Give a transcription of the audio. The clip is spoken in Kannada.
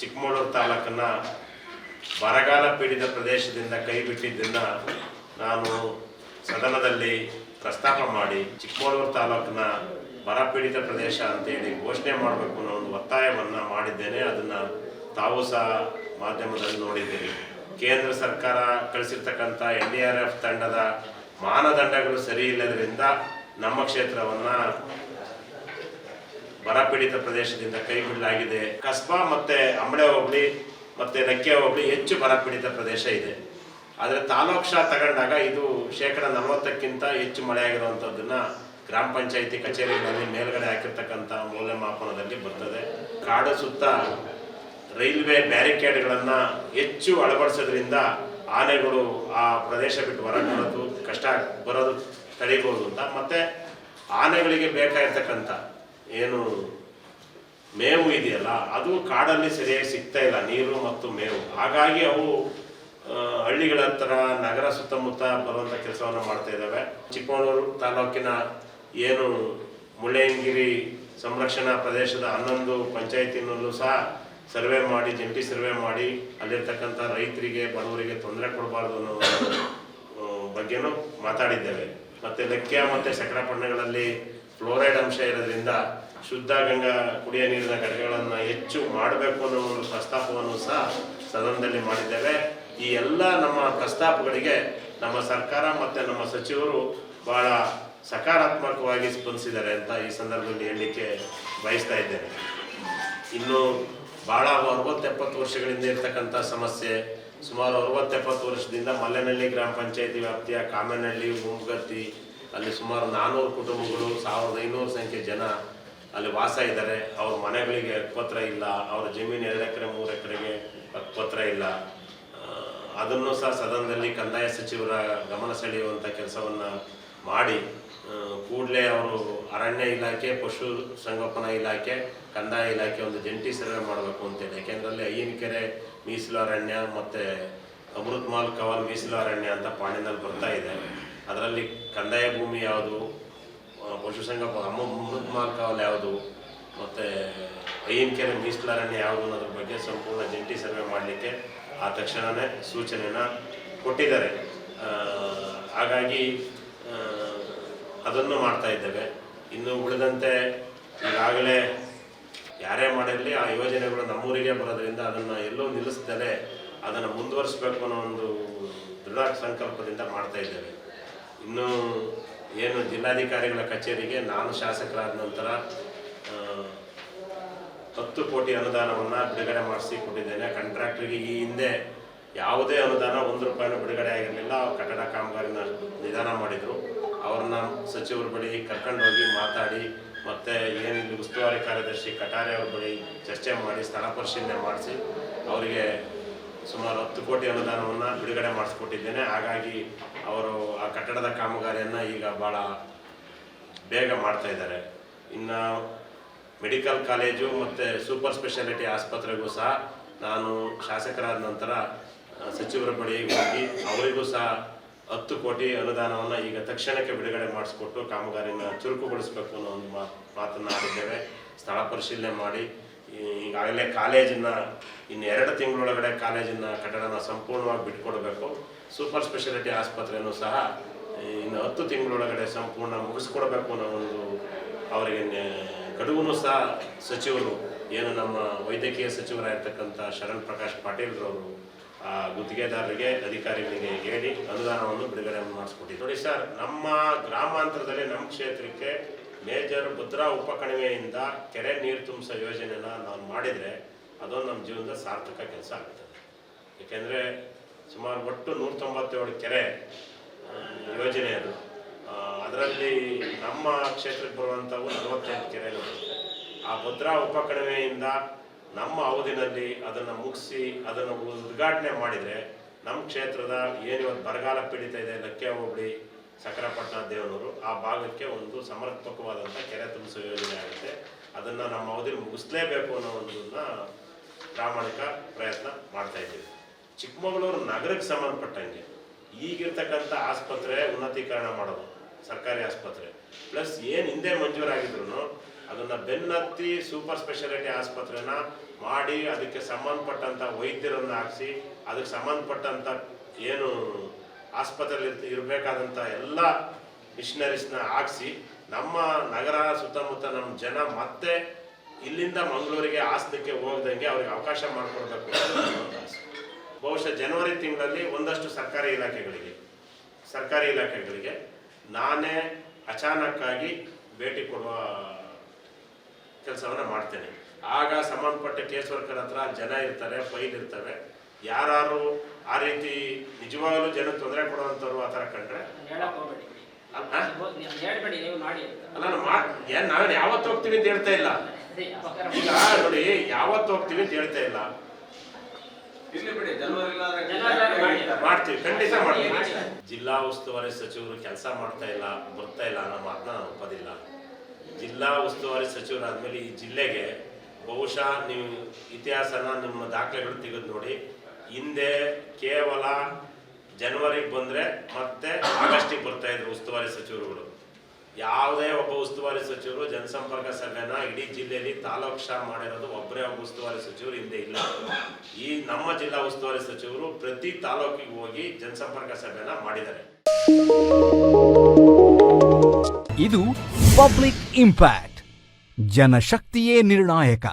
ಚಿಕ್ಕಮಗಳೂರು ತಾಲೂಕನ್ನು ಬರಗಾಲ ಪೀಡಿತ ಪ್ರದೇಶದಿಂದ ಕೈ ಬಿಟ್ಟಿದ್ದನ್ನು ನಾನು ಸದನದಲ್ಲಿ ಪ್ರಸ್ತಾಪ ಮಾಡಿ ಚಿಕ್ಕಮಗಳೂರು ತಾಲೂಕಿನ ಬರ ಪೀಡಿತ ಪ್ರದೇಶ ಅಂತೇಳಿ ಘೋಷಣೆ ಮಾಡಬೇಕು ಅನ್ನೋ ಒಂದು ಒತ್ತಾಯವನ್ನು ಮಾಡಿದ್ದೇನೆ. ಅದನ್ನು ತಾವು ಸಹ ಮಾಧ್ಯಮದಲ್ಲಿ ನೋಡಿದ್ದೀರಿ. ಕೇಂದ್ರ ಸರ್ಕಾರ ಕಳಿಸಿರ್ತಕ್ಕಂಥ ಎನ್ ಡಿ ಆರ್ ಎಫ್ ತಂಡದ ಮಾನದಂಡಗಳು ಸರಿ ಇಲ್ಲದರಿಂದ ನಮ್ಮ ಕ್ಷೇತ್ರವನ್ನು ಬರಪೀಡಿತ ಪ್ರದೇಶದಿಂದ ಕೈ ಬಿಡಲಾಗಿದೆ. ಕಸ್ಬಾ ಮತ್ತೆ ಅಂಬಳೆ ಹೋಬಳಿ ಮತ್ತೆ ನಕ್ಕೆ ಹೋಬಳಿ ಹೆಚ್ಚು ಬರಪೀಡಿತ ಪ್ರದೇಶ ಇದೆ. ಆದರೆ ತಾಲೂಕ್ಷ ತಗೊಂಡಾಗ ಇದು ಶೇಕಡ ನಲವತ್ತಕ್ಕಿಂತ ಹೆಚ್ಚು ಮಳೆಯಾಗಿರುವಂಥದ್ದನ್ನ ಗ್ರಾಮ ಪಂಚಾಯಿತಿ ಕಚೇರಿಗಳಲ್ಲಿ ಮೇಲ್ಗಡೆ ಹಾಕಿರ್ತಕ್ಕಂಥ ಮೌಲ್ಯಮಾಪನದಲ್ಲಿ ಬರ್ತದೆ. ಕಾಡು ಸುತ್ತ ರೈಲ್ವೆ ಬ್ಯಾರಿಕೇಡ್ಗಳನ್ನು ಹೆಚ್ಚು ಅಳವಡಿಸೋದ್ರಿಂದ ಆನೆಗಳು ಆ ಪ್ರದೇಶ ಬಿಟ್ಟು ಹೊರಗೆ ಬರೋದು, ಕಷ್ಟ ಬರೋದು ತಡೀಬಹುದು ಅಂತ. ಮತ್ತೆ ಆನೆಗಳಿಗೆ ಬೇಕಾಗಿರ್ತಕ್ಕಂಥ ಏನು ಮೇವು ಇದೆಯಲ್ಲ, ಅದು ಕಾಡಲ್ಲಿ ಸರಿಯಾಗಿ ಸಿಗ್ತಾ ಇಲ್ಲ, ನೀರು ಮತ್ತು ಮೇವು. ಹಾಗಾಗಿ ಅವು ಹಳ್ಳಿಗಳ ಹತ್ರ, ನಗರ ಸುತ್ತಮುತ್ತ ಬರುವಂಥ ಕೆಲಸವನ್ನು ಮಾಡ್ತಾ ಇದ್ದಾವೆ ಚಿಕ್ಕಮಗಳೂರು ತಾಲೂಕಿನ ಏನು ಮುಳ್ಳಯ್ಯನಗಿರಿ ಸಂರಕ್ಷಣಾ ಪ್ರದೇಶದ ಹನ್ನೊಂದು ಪಂಚಾಯತಿನಲ್ಲೂ ಸಹ ಸರ್ವೆ ಮಾಡಿ, ಜಂಟಿ ಸರ್ವೆ ಮಾಡಿ, ಅಲ್ಲಿರ್ತಕ್ಕಂಥ ರೈತರಿಗೆ, ಬಡವರಿಗೆ ತೊಂದರೆ ಕೊಡಬಾರ್ದು ಅನ್ನೋ ಬಗ್ಗೆನೂ ಮಾತಾಡಿದ್ದೇವೆ. ಮತ್ತೆ ಮತ್ತು ಮತ್ತೆ ಸಕರಪಣ್ಣಗಳಲ್ಲಿ ಫ್ಲೋರೈಡ್ ಅಂಶ ಇರೋದ್ರಿಂದ ಶುದ್ಧ ಗಂಗಾ ಕುಡಿಯ ನೀರಿನ ಘಟಕಗಳನ್ನು ಹೆಚ್ಚು ಮಾಡಬೇಕು ಅನ್ನೋ ಒಂದು ಪ್ರಸ್ತಾಪವನ್ನು ಸಹ ಸದನದಲ್ಲಿ ಮಾಡಿದ್ದೇವೆ. ಈ ಎಲ್ಲ ನಮ್ಮ ಪ್ರಸ್ತಾಪಗಳಿಗೆ ನಮ್ಮ ಸರ್ಕಾರ ಮತ್ತು ನಮ್ಮ ಸಚಿವರು ಬಹಳ ಸಕಾರಾತ್ಮಕವಾಗಿ ಸ್ಪಂದಿಸಿದ್ದಾರೆ ಅಂತ ಈ ಸಂದರ್ಭದಲ್ಲಿ ಹೇಳಲಿಕ್ಕೆ ಬಯಸ್ತಾ ಇದ್ದೇನೆ. ಇನ್ನು ಭಾಳ ಅರವತ್ತೆಪ್ಪತ್ತು ವರ್ಷಗಳಿಂದ ಇರ್ತಕ್ಕಂಥ ಸಮಸ್ಯೆ, ಸುಮಾರು ಅರವತ್ತೆಪ್ಪತ್ತು ವರ್ಷದಿಂದ ಮಲ್ಲೆನಹಳ್ಳಿ ಗ್ರಾಮ ಪಂಚಾಯತಿ ವ್ಯಾಪ್ತಿಯ ಕಾಮನಹಳ್ಳಿ ಮುಂಗತ್ತಿ ಅಲ್ಲಿ ಸುಮಾರು ನಾನ್ನೂರು ಕುಟುಂಬಗಳು, ಸಾವಿರದ ಐನೂರು ಸಂಖ್ಯೆ ಜನ ಅಲ್ಲಿ ವಾಸ ಇದ್ದಾರೆ. ಅವ್ರ ಮನೆಗಳಿಗೆ ಪತ್ರ ಇಲ್ಲ, ಅವ್ರ ಜಮೀನು ಎರಡು ಎಕರೆ, ಮೂರು ಎಕರೆಗೆ ಪತ್ರ ಇಲ್ಲ. ಅದನ್ನು ಸಹ ಸದನದಲ್ಲಿ ಕಂದಾಯ ಸಚಿವರ ಗಮನ ಸೆಳೆಯುವಂಥ ಕೆಲಸವನ್ನು ಮಾಡಿ ಕೂಡಲೇ ಅವರು ಅರಣ್ಯ ಇಲಾಖೆ, ಪಶು ಸಂಗೋಪನಾ ಇಲಾಖೆ, ಕಂದಾಯ ಇಲಾಖೆ ಒಂದು ಜಂಟಿ ಸರ್ವೆ ಮಾಡಬೇಕು ಅಂತೇಳಿ. ಯಾಕೆಂದ್ರೆ ಅಲ್ಲಿ ಅಯ್ಯನಕೆರೆ ಮೀಸಲು ಅರಣ್ಯ ಮತ್ತು ಅಮೃತ್ ಮಾಲ್ ಕವಲ್ ಮೀಸಲು ಅರಣ್ಯ ಅಂತ ಪಾಣಿನಲ್ಲಿ ಬರ್ತಾ ಇದೆ. ಅದರಲ್ಲಿ ಕಂದಾಯ ಭೂಮಿ ಯಾವುದು ಪಶುಸಂಗ ಅಮ್ಮ ಮಾರ್ಕಾವಲ್ ಯಾವುದು, ಮತ್ತು ಅಯ್ಯನಕೆರೆ ಕೆರೆ ಅರಣ್ಯ ಯಾವುದು ಅನ್ನೋದ್ರ ಬಗ್ಗೆ ಸಂಪೂರ್ಣ ಜಂಟಿ ಸರ್ವೆ ಮಾಡಲಿಕ್ಕೆ ಆ ತಕ್ಷಣವೇ ಸೂಚನೆನ ಕೊಟ್ಟಿದ್ದಾರೆ. ಹಾಗಾಗಿ ಅದನ್ನು ಮಾಡ್ತಾ ಇದ್ದೇವೆ. ಇನ್ನು ಉಳಿದಂತೆ ಈಗಾಗಲೇ ಯಾರೇ ಮಾಡಿರಲಿ, ಆ ಯೋಜನೆಗಳು ನಮ್ಮೂರಿಗೆ ಬರೋದ್ರಿಂದ ಅದನ್ನು ಎಲ್ಲೂ ನಿಲ್ಲಿಸ್ದಲೇ ಅದನ್ನು ಮುಂದುವರಿಸಬೇಕು ಅನ್ನೋ ಒಂದು ದೃಢ ಸಂಕಲ್ಪದಿಂದ ಮಾಡ್ತಾ ಇದ್ದೇವೆ. ಇನ್ನು ಏನು ಜಿಲ್ಲಾಧಿಕಾರಿಗಳ ಕಚೇರಿಗೆ ನಾನು ಶಾಸಕರಾದ ನಂತರ ಹತ್ತು ಕೋಟಿ ಅನುದಾನವನ್ನು ಬಿಡುಗಡೆ ಮಾಡಿಸಿ ಕೊಟ್ಟಿದ್ದೇನೆ ಕಾಂಟ್ರಾಕ್ಟ್ರಿಗೆ ಈ ಹಿಂದೆ ಯಾವುದೇ ಅನುದಾನ ಒಂದು ರೂಪಾಯಿನೂ ಬಿಡುಗಡೆ ಆಗಿರಲಿಲ್ಲ. ಕಟ್ಟಡ ಕಾಮಗಾರಿನ ನಿಧಾನ ಮಾಡಿದರು. ಅವ್ರನ್ನ ಸಚಿವರ ಬಳಿ ಕರ್ಕೊಂಡು ಹೋಗಿ ಮಾತಾಡಿ, ಮತ್ತು ಏನಿಲ್ಲಿ ಉಸ್ತುವಾರಿ ಕಾರ್ಯದರ್ಶಿ ಕಟಾರೆ ಅವ್ರ ಬಳಿ ಚರ್ಚೆ ಮಾಡಿ, ಸ್ಥಳ ಪರಿಶೀಲನೆ ಮಾಡಿಸಿ, ಅವರಿಗೆ ಸುಮಾರು ಹತ್ತು ಕೋಟಿ ಅನುದಾನವನ್ನು ಬಿಡುಗಡೆ ಮಾಡಿಸ್ಕೊಟ್ಟಿದ್ದೇನೆ. ಹಾಗಾಗಿ ಅವರು ಆ ಕಟ್ಟಡದ ಕಾಮಗಾರಿಯನ್ನು ಈಗ ಭಾಳ ಬೇಗ ಮಾಡ್ತಾ ಇದ್ದಾರೆ. ಇನ್ನು ಮೆಡಿಕಲ್ ಕಾಲೇಜು ಮತ್ತು ಸೂಪರ್ ಸ್ಪೆಷಾಲಿಟಿ ಆಸ್ಪತ್ರೆಗೂ ಸಹ ನಾನು ಶಾಸಕರಾದ ನಂತರ ಸಚಿವರ ಬಳಿ ಹೋಗಿ ಅವರಿಗೂ ಸಹ ಹತ್ತು ಕೋಟಿ ಅನುದಾನವನ್ನು ಈಗ ತಕ್ಷಣಕ್ಕೆ ಬಿಡುಗಡೆ ಮಾಡಿಸ್ಕೊಟ್ಟು ಕಾಮಗಾರಿನ ಚುರುಕುಗೊಳಿಸಬೇಕು ಅನ್ನೋ ಒಂದು ಮಾತು ಮಾತನ್ನು ಆಡಿದ್ದೇವೆ. ಸ್ಥಳ ಪರಿಶೀಲನೆ ಮಾಡಿ ಈಗಾಗಲೇ ಕಾಲೇಜನ್ನ ಇನ್ನು ಎರಡು ತಿಂಗಳೊಳಗಡೆ ಕಾಲೇಜಿನ ಕಟ್ಟಡನ ಸಂಪೂರ್ಣವಾಗಿ ಬಿಟ್ಕೊಡ್ಬೇಕು. ಸೂಪರ್ ಸ್ಪೆಷಾಲಿಟಿ ಆಸ್ಪತ್ರೆಯೂ ಸಹ ಇನ್ನು ಹತ್ತು ತಿಂಗಳೊಳಗಡೆ ಸಂಪೂರ್ಣ ಮುಗಿಸ್ಕೊಡ್ಬೇಕು ಅನ್ನೋ ಒಂದು ಅವರಿಗೆ ಗಡುವನ್ನು ಸಹ ಸಚಿವರು, ಏನು ನಮ್ಮ ವೈದ್ಯಕೀಯ ಸಚಿವರಾಗಿರ್ತಕ್ಕಂಥ ಶರಣ್ ಪ್ರಕಾಶ್ ಪಾಟೀಲ್ರವರು ಆ ಗುತ್ತಿಗೆದಾರರಿಗೆ ಅಧಿಕಾರಿಗಳಿಗೆ ಹೇಳಿ ಅನುದಾನವನ್ನು ಬಿಡುಗಡೆ ಮಾಡಿಸ್ಕೊಟ್ಟಿದ್ದು ನೋಡಿ ಸರ್, ನಮ್ಮ ಗ್ರಾಮಾಂತರದಲ್ಲಿ ನಮ್ಮ ಕ್ಷೇತ್ರಕ್ಕೆ ಮೇಜರ್ ಭದ್ರಾ ಉಪಕಣಿವೆಯಿಂದ ಕೆರೆ ನೀರು ತುಂಬಿಸೋ ಯೋಜನೆನ ನಾವು ಮಾಡಿದರೆ ಅದೊಂದು ನಮ್ಮ ಜೀವನದ ಸಾರ್ಥಕ ಕೆಲಸ ಆಗ್ತದೆ ಏಕೆಂದರೆ ಸುಮಾರು ಒಟ್ಟು ನೂರ ತೊಂಬತ್ತೇಳು ಕೆರೆ ಯೋಜನೆ ಅದು. ಅದರಲ್ಲಿ ನಮ್ಮ ಕ್ಷೇತ್ರಕ್ಕೆ ಬರುವಂಥವು ನಲವತ್ತೈದು ಕೆರೆಗಳು ಆ ಭದ್ರಾ ಉಪಕಣಿವೆಯಿಂದ ನಮ್ಮ ಅವಧಿನಲ್ಲಿ ಅದನ್ನು ಮುಗಿಸಿ ಅದನ್ನು ಉದ್ಘಾಟನೆ ಮಾಡಿದರೆ ನಮ್ಮ ಕ್ಷೇತ್ರದ ಏನು ಇವತ್ತು ಬರಗಾಲ ಪೀಡಿತ ಇದೆ ಲಕ್ಕೆ ಹೋಬಳಿ ಸಕರಪಟ್ಟಣ ದೇವನೂರು ಆ ಭಾಗಕ್ಕೆ ಒಂದು ಸಮರ್ಪಕವಾದಂಥ ಕೆರೆ ತುಂಬಿಸುವ ಯೋಜನೆ ಆಗುತ್ತೆ. ಅದನ್ನು ನಮ್ಮ ಅವಧಿ ಮುಗಿಸ್ಲೇಬೇಕು ಅನ್ನೋ ಒಂದನ್ನ ಪ್ರಾಮಾಣಿಕ ಪ್ರಯತ್ನ ಮಾಡ್ತಾ ಇದ್ದೀವಿ. ಚಿಕ್ಕಮಗಳೂರು ನಗರಕ್ಕೆ ಸಂಬಂಧಪಟ್ಟಂಗೆ ಈಗಿರ್ತಕ್ಕಂಥ ಆಸ್ಪತ್ರೆ ಉನ್ನತೀಕರಣ ಮಾಡೋದು, ಸರ್ಕಾರಿ ಆಸ್ಪತ್ರೆ. ಪ್ಲಸ್ ಏನು ಹಿಂದೆ ಮಂಜೂರಾಗಿದ್ರು ಅದನ್ನು ಬೆನ್ನತ್ತಿ ಸೂಪರ್ ಸ್ಪೆಷಾಲಿಟಿ ಆಸ್ಪತ್ರೆನ ಮಾಡಿ ಅದಕ್ಕೆ ಸಂಬಂಧಪಟ್ಟಂಥ ವೈದ್ಯರನ್ನು ಹಾಕಿಸಿ, ಅದಕ್ಕೆ ಸಂಬಂಧಪಟ್ಟಂಥ ಏನು ಆಸ್ಪತ್ರೆಯಲ್ಲಿ ಇರಬೇಕಾದಂಥ ಎಲ್ಲ ಮಿಷನರೀಸ್ನ ಹಾಕ್ಸಿ ನಮ್ಮ ನಗರ ಸುತ್ತಮುತ್ತ ನಮ್ಮ ಜನ ಮತ್ತೆ ಇಲ್ಲಿಂದ ಮಂಗಳೂರಿಗೆ ಆಸ್ತಕ್ಕೆ ಹೋಗ್ದಂಗೆ ಅವ್ರಿಗೆ ಅವಕಾಶ ಮಾಡಿಕೊಡ್ಬೇಕು. ಬಹುಶಃ ಜನವರಿ ತಿಂಗಳಲ್ಲಿ ಒಂದಷ್ಟು ಸರ್ಕಾರಿ ಇಲಾಖೆಗಳಿಗೆ ಸರ್ಕಾರಿ ಇಲಾಖೆಗಳಿಗೆ ನಾನೇ ಅಚಾನಕ್ಕಾಗಿ ಭೇಟಿ ಕೊಡುವ ಕೆಲಸವನ್ನು ಮಾಡ್ತೇನೆ ಆಗ ಸಂಬಂಧಪಟ್ಟ ಕೇಸ್ ವರ್ಕರ್ ಹತ್ರ ಜನ ಇರ್ತಾರೆ, ಫೈಲ್ ಇರ್ತವೆ ಯಾರು ಆ ರೀತಿ ನಿಜವಾಗ್ಲೂ ಜನ ತೊಂದರೆ ಕೊಡುವಂಥವ್ರು ಆ ಥರ ಕಂಡ್ರೆ? ಅಲ್ಲ ನಾವೇನು ಯಾವತ್ತು ಹೋಗ್ತೀವಿ ಅಂತ ಹೇಳ್ತಾ ಇಲ್ಲ. ಈಗ ನೋಡಿ ಯಾವತ್ತು ಹೋಗ್ತೀವಿ ಅಂತ ಹೇಳ್ತಾ ಇಲ್ಲ. ಇಲ್ಲಿ ಬಿಡಿ ಜನವರಿ ಜನವರಿ ಮಾಡಿ. ಮಾಡ್ತೀವಿ. ಖಂಡಿತ ಮಾಡ್ತೀವಿ. ಜಿಲ್ಲಾ ಉಸ್ತುವಾರಿ ಸಚಿವರು ಕೆಲಸ ಮಾಡ್ತಾ ಇಲ್ಲ ಬರ್ತಾ ಇಲ್ಲ ಅನ್ನೋ ಮಾತನ್ನ ನಾನು ಒಪ್ಪೋದಿಲ್ಲ. ಜಿಲ್ಲಾ ಉಸ್ತುವಾರಿ ಸಚಿವರಾದ್ಮೇಲೆ ಈ ಜಿಲ್ಲೆಗೆ ಬಹುಶಃ ನೀವು ಇತಿಹಾಸನ ನಿಮ್ಮ ದಾಖಲೆಗಳು ತೆಗೆದು ನೋಡಿ ಹಿಂದೆ ಕೇವಲ ಜನವರಿಗೆ ಬಂದರೆ ಮತ್ತೆ ಆಗಸ್ಟಿಗೆ ಬರ್ತಾ ಇದ್ರು ಉಸ್ತುವಾರಿ ಸಚಿವರುಗಳು. ಯಾವುದೇ ಒಬ್ಬ ಉಸ್ತುವಾರಿ ಸಚಿವರು ಜನಸಂಪರ್ಕ ಸಭೆನ ಇಡೀ ಜಿಲ್ಲೆಯಲ್ಲಿ ತಾಲೂಕು ಶಾ ಮಾಡಿರೋದು ಒಬ್ಬರೇ ಒಬ್ಬ ಉಸ್ತುವಾರಿ ಸಚಿವರು, ಹಿಂದೆ ಇಲ್ಲ. ಈ ನಮ್ಮ ಜಿಲ್ಲಾ ಉಸ್ತುವಾರಿ ಸಚಿವರು ಪ್ರತಿ ತಾಲೂಕಿಗೆ ಹೋಗಿ ಜನಸಂಪರ್ಕ ಸಭೆನ ಮಾಡಿದ್ದಾರೆ. ಇದು ಪಬ್ಲಿಕ್ ಇಂಪ್ಯಾಕ್ಟ್, ಜನಶಕ್ತಿಯೇ ನಿರ್ಣಾಯಕ.